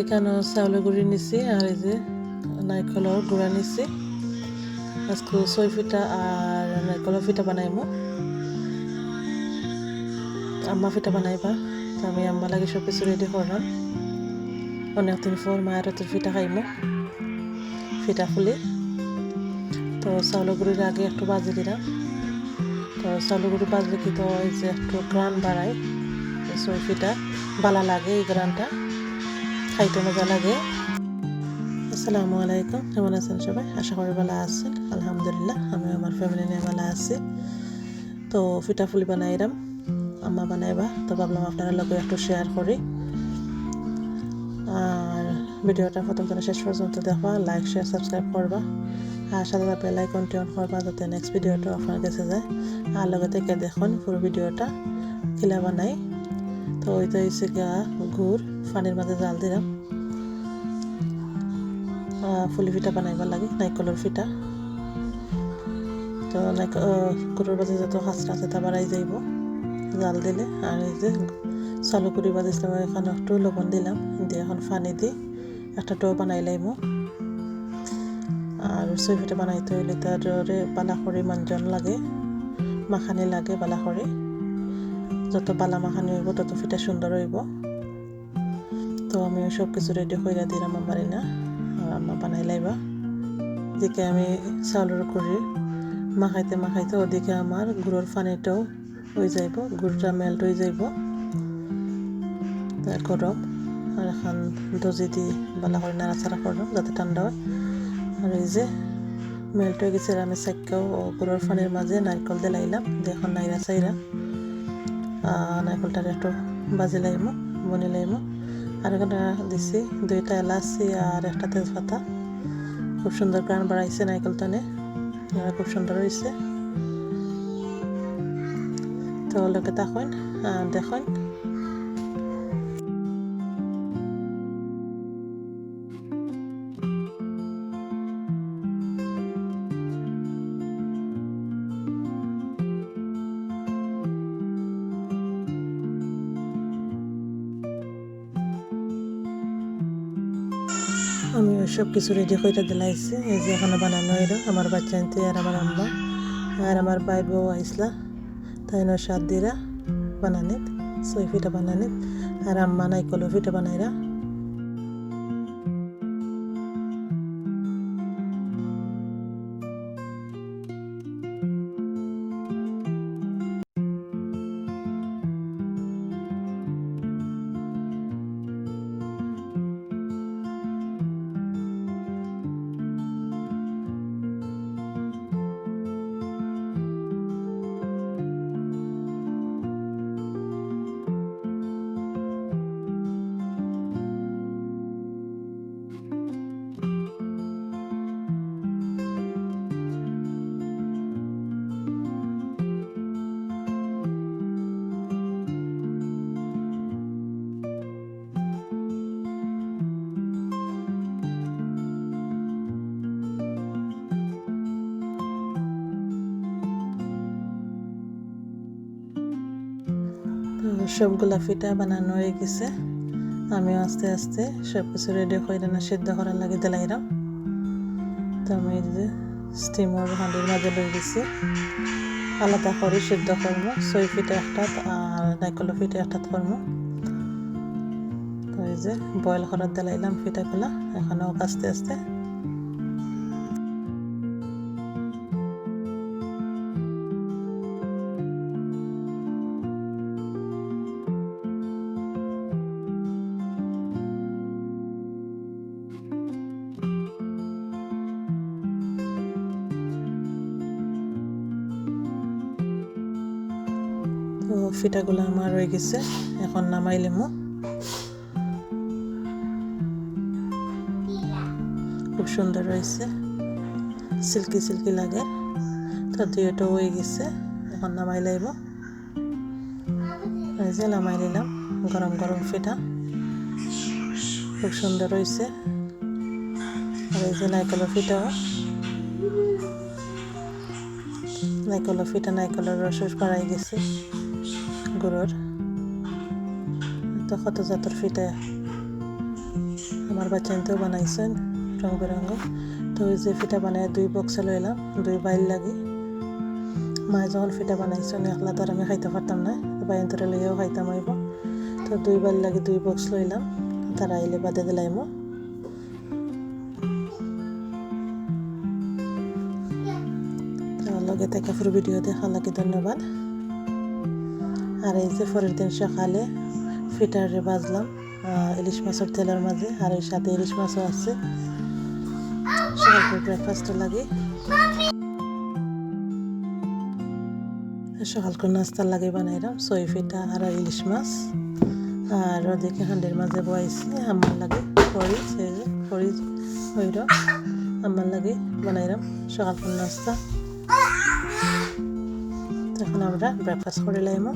এখানে চাউলের গুঁড়ি নিছি আর এই যে নারকেলের গুঁড়া নিছি। আজকে ছয় ফিটা আর নারকেলের ফিটা বানাইমু। আম্মা ফিটা বানাইবা, তো আমি আম্মা লাগে সব কিছু রেডি করলাম অনেকদিন পর মায়ের হাতের ফিটা খাইমু ফিটা ফুলি তো চাউলের গুঁড়ির আগে একটু বাজি দিলাম। তো চাউলের গুঁড়ি বাজলে কি তো এই যে একটু গ্রান এই ছয় ফিটা বালা লাগে এই গ্রানটা খাইতে মজা লাগে আসসালামু আলাইকুম, কেমন আছেন সবাই? আশা করি ভালো আছেন। আলহামদুলিল্লাহ আমি আমার ফ্যামিলি নিয়ে ভালো আছি। তো ফিটাফুলি বানাইলাম আম্মা বানাইবা। তো ভাবলাম আপনারা লগে একটু শেয়ার করি। আর ভিডিওটা প্রথম থেকে শেষ পর্যন্ত দেখবা লাইক শেয়ার সাবস্ক্রাইব করবা। আর সাথে সাথে আইকনটি অন করবা, যাতে নেক্সট ভিডিওটা আপনার কাছে যায়। আর লগে থেকে দেখুন পুরো ভিডিওটা খিলা বানাই তো ওইটা হচ্ছে গা, গুড়, পানির মাঝে জাল দিলাম। ফুলি পিঠা বানাইবার লাগে, নাইকলের পিঠা তো গুড়ের বাজে যত খাসরা আছে তা বাড়াই যাইব, জাল দিলে। আর এই যে চালু করে বাজিছিলাম এখানে একটু লবণ দিলাম, দিয়ে এখন পানি দি একটা ডো বানাই লাইব আর সই পিঠা বানাইতে হইলে তারে বালাখরি মঞ্জন লাগে, মাখানি লাগে বালাখরি যত বালা মাখানি হইব, তত ফিটা সুন্দর হইব। তো আমি সব কিছু রেডি করে দিলাম আমার না আম্মা বানাই লাইবা। এদিকে আমি চাউলের গুড়ি মাখাইতে মাখাইতে ওদিকে আমার গুড়ের পানিটাও হয়ে যাইব, গুড়টা মেল্ট হয়ে যাইব। গরম, আর এখন দজি দি বালা করে নাড়াচাড়া করলাম যাতে ঠান্ডা হয়। আর এই যে মেল্ট হয়ে গেছে, আমি চাক্কাও গুড়ের পানির মাঝে নারকেল দিলাইলাম দিয়ে এখন নাইরা চাইরা নারকেলটার একটু বাজি লাইমো, বনি লাইমো। আর দিছি, দুইটা এলাচি আর একটা তেজপাতা। খুব সুন্দর গান বাড়াইছে নাইকেল টানে খুব সুন্দর হয়েছে তো লোকে দেখেন দেখুন। আমি সব কিছু রেডি করে দিলাইছি। এই যে এখনও বানানো এলো আমার বাচ্চা আনতে আর আমার আম্মা। আর আমার ভাই বউ আইসলা, তাই না সাত দিরা বানানিত সই ফিটা বানানিত আর আম্মা নাই কলো ফিটা বানাইরা। সবগুলা ফিটা বানানো হয়ে গেছে। আমিও আস্তে আস্তে সব কিছু রেডি করে না সিদ্ধ করার লাগে দিলাইরাম। তো আমি যে স্টিমার হাঁডির মাঝে লই গেছি। আলাদা করে সিদ্ধ করব। ছয় ফিটে একটা আর নাইকল ফিটে একটা করব তো এই যে বয়েল করার দিলাইলাম ফিটাগুলা। এখানেও আস্তে আস্তে ফিটাগুলো আমার রয়ে গেছে। এখন নামাইলেমো খুব সুন্দর রয়েছে। সিল্কি সিল্কি লাগে। তো দুইটা হয়ে গেছে। এখন নামাই লাইব এই যে নামাই নিলাম গরম গরম ফিটা খুব সুন্দর হয়েছে। আর এই যে নাইকলের ফিটাও নাইকলের ফিটা নাইকলের রস বাড়াই গেছে। গুড়র তো কত জাতের ফিটা আমার বাচ্চাইতেও বানাইছেন রং বেরঙ্গ তো ওই যে ফিটা বানায় দুই বক্সে লইলাম, দুই বাইল লাগি। মায়ে যখন ফিটা বানাইছেন একলা তো আর আমি খাইতে পারতাম না বাইন তোরে লইয়াও খাইতাম হইব। তো দুই বাইল লাগি দুই বক্স লইলাম, তারা আইলে বাদে দিলাইমো। লগে থেকে ভিডিও দেখা লাগে ধন্যবাদ। আর এই যে পরের দিন সকালে ফিটারে বাজলাম ইলিশ মাছের তেলের মাঝে, আর এর সাথে ইলিশ মাছও আছে। সকাল ব্রেকফাস্ট লাগে। সকাল করে নাস্তা লাগে বানাইলাম, সই ফিটা আর ইলিশ মাছ। আর ওদিকে হান্ডির মাঝে বয়াইছি আমার লাগে ফরিজ, এই যে ফরিজ হইল, আমার লাগে বানাইলাম সকাল করে নাস্তা। তখন আমরা ব্রেকফাস্ট করে লাইমো।